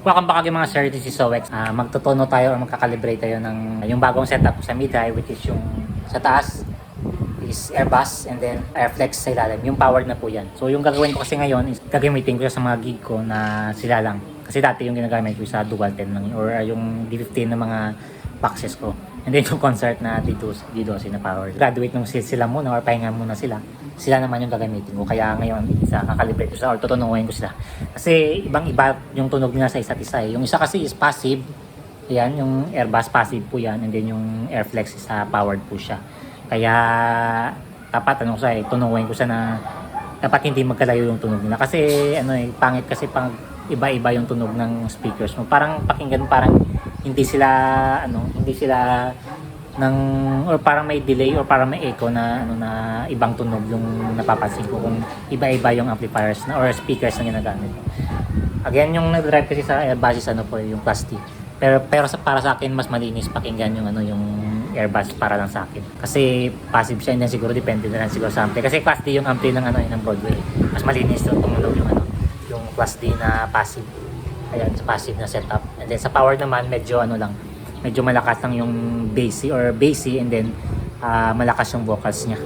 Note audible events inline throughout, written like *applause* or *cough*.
Welcome back again mga sir, this is Sowex. Ah, magtotono tayo or magkakalibrate tayo ng yung bagong setup sa mid-high which is yung sa taas is Airbus and then Airflex sa ilalim. Yung powered na po yan. So yung gagawin ko kasi ngayon is gagamitin ko sa mga gig ko na sila lang. Kasi dati yung ginagamit ko sa dual 10 lang or ah, yung D15 na mga boxes ko. And then yung *laughs* concert na D12, D12 na power. Graduate nung sil- sila muna or pahinga muna sila. Sila naman yung gagamitin ko. Kaya ngayon, isa kakalibrate ko sila or tutunuhin ko sila. Kasi ibang iba yung tunog nila sa isa't isa. eh. Yung isa kasi is passive. Yan, yung Airbus passive po yan. And then yung Airflex is ah, powered po siya. Kaya dapat ano ko siya eh, tunuhin ko siya na dapat hindi magkalayo yung tunog nila. Kasi ano eh, pangit kasi pang iba-iba yung tunog ng speakers mo. Parang pakinggan parang hindi sila ano, hindi sila ng or parang may delay or parang may echo na ano na ibang tunog yung napapansin ko kung iba-iba yung amplifiers na or speakers na ginagamit. Again, yung nag-drive kasi sa Airbus is ano po yung D. Pero pero sa para sa akin mas malinis pakinggan yung ano yung Airbus para lang sa akin. Kasi passive siya, and siguro depende na lang siguro sa ampli. Kasi Class D yung ampli ng ano eh, ng Broadway. Mas malinis yung tumunog yung ano yung Class D na passive. Ayan, sa passive na setup. And then sa power naman medyo ano lang, medyo malakas lang yung bassy or bassy and then ah, malakas yung vocals niya.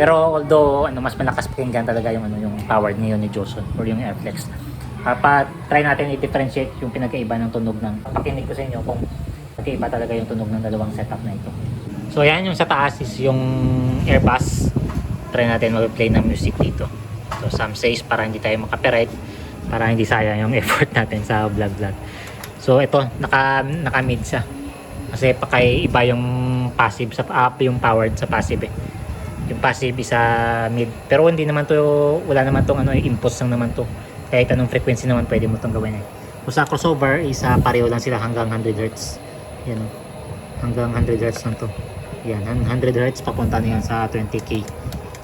Pero although ano mas malakas pakinggan talaga yung ano yung powered ngayon ni Johnson or yung Airflex. Uh, try natin i-differentiate yung pinagkaiba ng tunog ng pakinig ko sa inyo kung magkaiba talaga yung tunog ng dalawang setup na ito. So yan yung sa taas is yung Airbus. Try natin mag-play ng music dito. So some says para hindi tayo makapiright para hindi sayang yung *laughs* effort natin sa vlog vlog. So ito naka naka mid siya. Kasi pakay iba yung passive sa up yung powered sa passive eh. Yung passive is sa mid. Pero hindi naman to wala naman tong ano inputs lang naman to. Kahit anong frequency naman pwede mo tong gawin eh. Kung sa crossover is ah, pareho lang sila hanggang 100 Hz. Yan. oh. Hanggang 100 Hz lang to. Yan, 100 Hz papunta na yan sa 20k.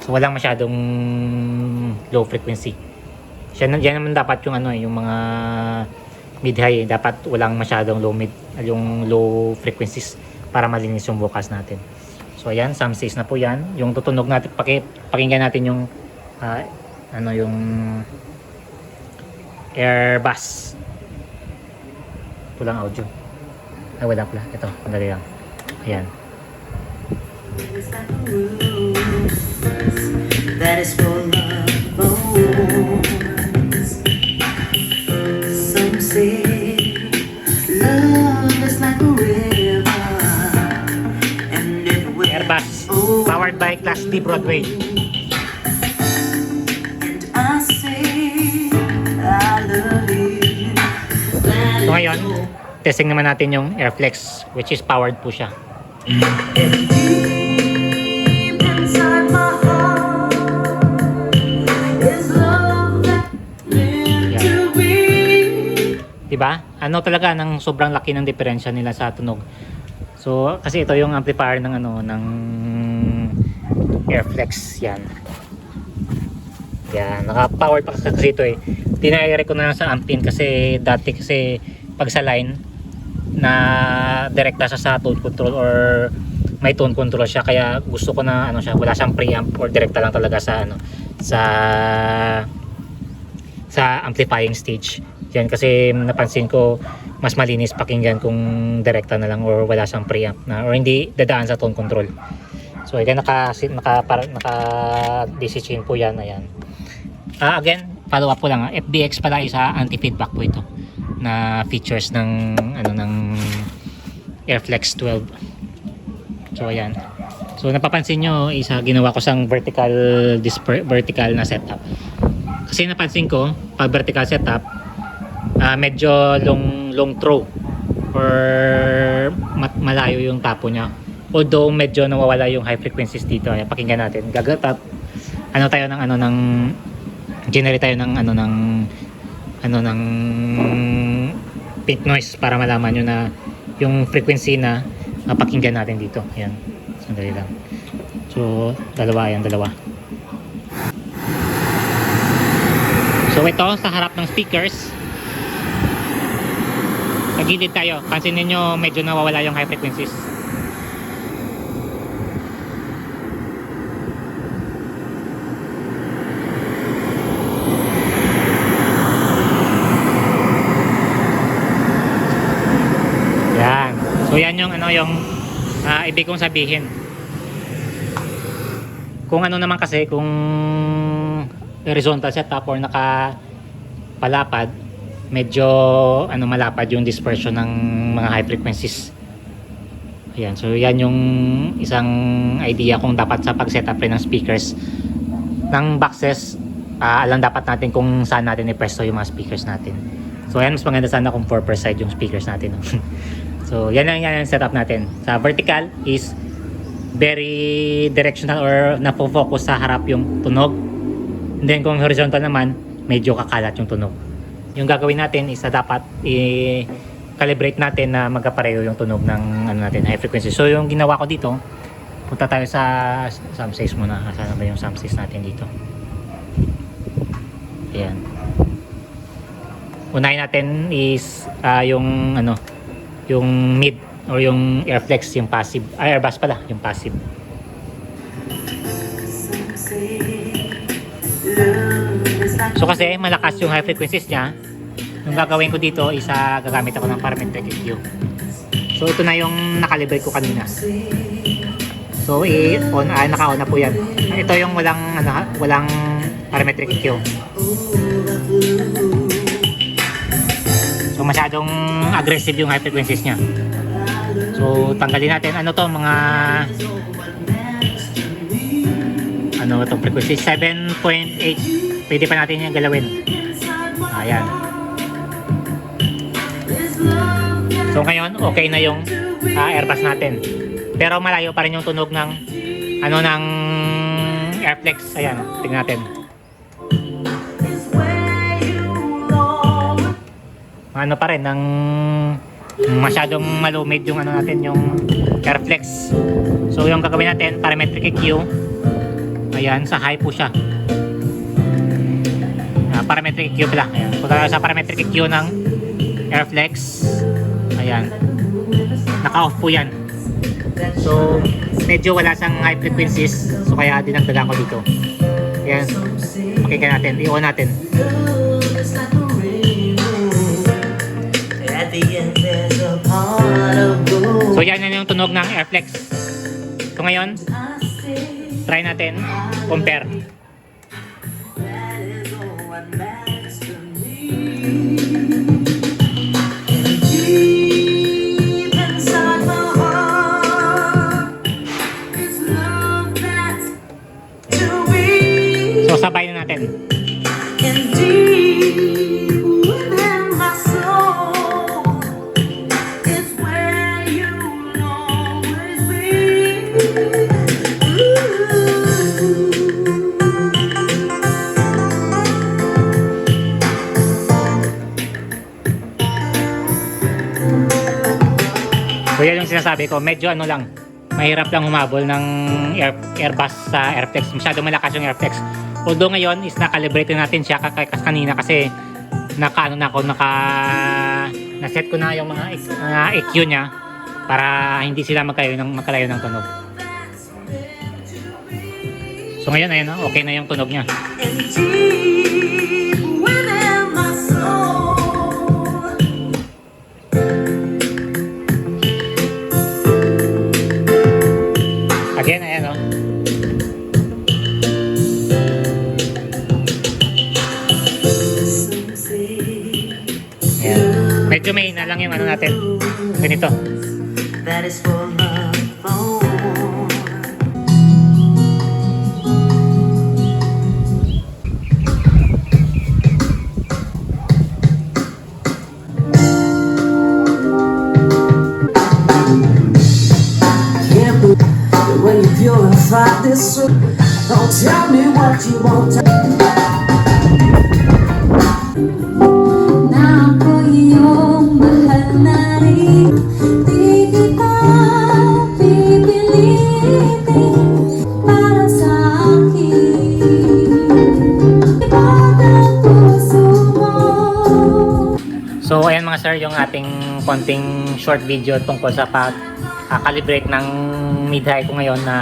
So walang masyadong low frequency. Siya yan naman dapat yung ano eh, yung mga mid high dapat walang masyadong low mid yung low frequencies para malinis yung vocals natin. So ayan, some says na po yan. Yung tutunog natin, paki, pakinggan natin yung ah, ano yung Airbus. Pulang audio. Ay, wala pala. Ito, madali lang. Ayan. That is Powered by Class D Broadway. So ngayon, testing naman natin yung Airflex which is powered po siya. Deep inside my heart is love that meant to be. 'Di ba? Ano talaga ng sobrang laki ng diferensya nila sa tunog. So kasi ito yung amplifier ng ano ng Airflex yan. Yan, naka-powered pa kasi ito eh. Tinayari ko na lang sa ampin kasi dati kasi pag sa line na direkta siya sa tone control or may tone control siya kaya gusto ko na ano siya wala siyang preamp or direkta lang talaga sa ano sa sa amplifying stage. Yan kasi napansin ko mas malinis pakinggan kung direkta na lang or wala siyang preamp na or hindi dadaan sa tone control. So again naka naka para, naka DC chain po yan ayan. Ah again, follow up po lang. ah. FBX pala isa anti-feedback po ito na features ng ano ng Airflex 12. So ayan. So napapansin nyo, isa ginawa ko sang vertical this vertical na setup. Kasi napansin ko, pag vertical setup, ah medyo long long throw or mat- malayo yung tapo niya. Although medyo nawawala yung high frequencies dito. Ayan, pakinggan natin. Gagatap. Ano tayo ng ano ng generate tayo ng ano ng ano ng pink noise para malaman nyo na yung frequency na mapakinggan natin dito. Ayan. Sandali lang. So, dalawa. Ayan, dalawa. So, ito sa harap ng speakers. Sa gilid tayo. Pansinin nyo medyo nawawala yung high frequencies. Yung ano yung ah, ibig kong sabihin. Kung ano naman kasi kung horizontal setup or naka palapad, medyo ano malapad yung dispersion ng mga high frequencies. Ayan, so yan yung isang idea kung dapat sa pag-setup rin ng speakers ng boxes, ah, alam dapat natin kung saan natin i-presto yung mga speakers natin. So ayan, mas maganda sana kung 4 per side yung speakers natin. *laughs* so yan lang yan ang setup natin. Sa vertical is very directional or napofocus sa harap yung tunog. And then kung horizontal naman, medyo kakalat yung tunog. Yung gagawin natin is na dapat i-calibrate natin na magkapareho yung tunog ng ano natin, high frequency. So yung ginawa ko dito, punta tayo sa size muna. Saan ba yung size natin dito? Ayan. Unahin natin is ah, yung ano, yung mid or yung airflex, yung passive. Ay, airbus pala, yung passive. So kasi malakas yung high frequencies niya. Yung gagawin ko dito is ah, gagamit ako ng parametric EQ. So ito na yung nakalibrate ko kanina. So i-on ah, naka-on na po yan. Ito yung walang ano, walang parametric EQ. So masyadong aggressive yung high frequencies niya. So tanggalin natin. Ano to mga ano itong frequency? 7.8 pwede pa natin yung galawin. Ayan. So ngayon okay na yung ah, airbus natin. Pero malayo pa rin yung tunog ng ano ng airflex. Ayan tingnan natin ano pa rin ng masyadong malumid yung ano natin yung airflex so yung gagawin natin parametric EQ ayan sa high po siya. Ah, parametric EQ pala. Ayan. So tayo sa parametric EQ ng airflex ayan. Naka off po yan. So medyo wala sang high frequencies. So kaya dinagdagan ko dito. Ayan. Pakinggan natin. I-on natin yan yan yung tunog ng airflex. So ngayon try natin compare sinasabi ko, medyo ano lang, mahirap lang humabol ng air, Airbus sa Airflex. Masyado malakas yung Airflex. Although ngayon is nakalibrate natin siya kay kas kanina kasi naka ano na ako, naka na-set ko na yung mga mga EQ niya para hindi sila magkalayo ng magkalayo ng tunog. So ngayon ayun, oh, okay na yung tunog niya. Is for love phone. Can't believe that when you purify this soup, don't tell me what you want to. Ayan mga sir, yung ating konting short video tungkol sa pag ah, ng mid-high ko ngayon na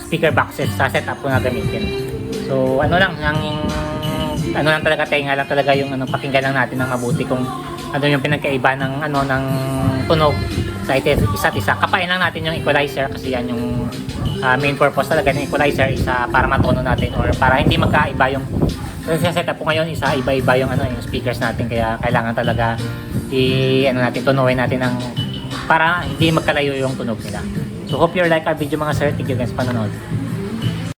speaker boxes sa setup ko na gamitin. So ano lang, ang ano lang talaga, tenga lang talaga yung ano, pakinggan lang natin ng mabuti kung ano yung pinagkaiba ng ano ng tunog sa isa't isa. Kapain lang natin yung equalizer kasi yan yung ah, main purpose talaga ng equalizer isa para matono natin or para hindi magkaiba yung kasi sa setup po ngayon isa iba-iba yung ano yung speakers natin kaya kailangan talaga i ano natin tunuin natin ng para hindi magkalayo yung tunog nila. So hope you like our video mga sir. Thank you guys panonood.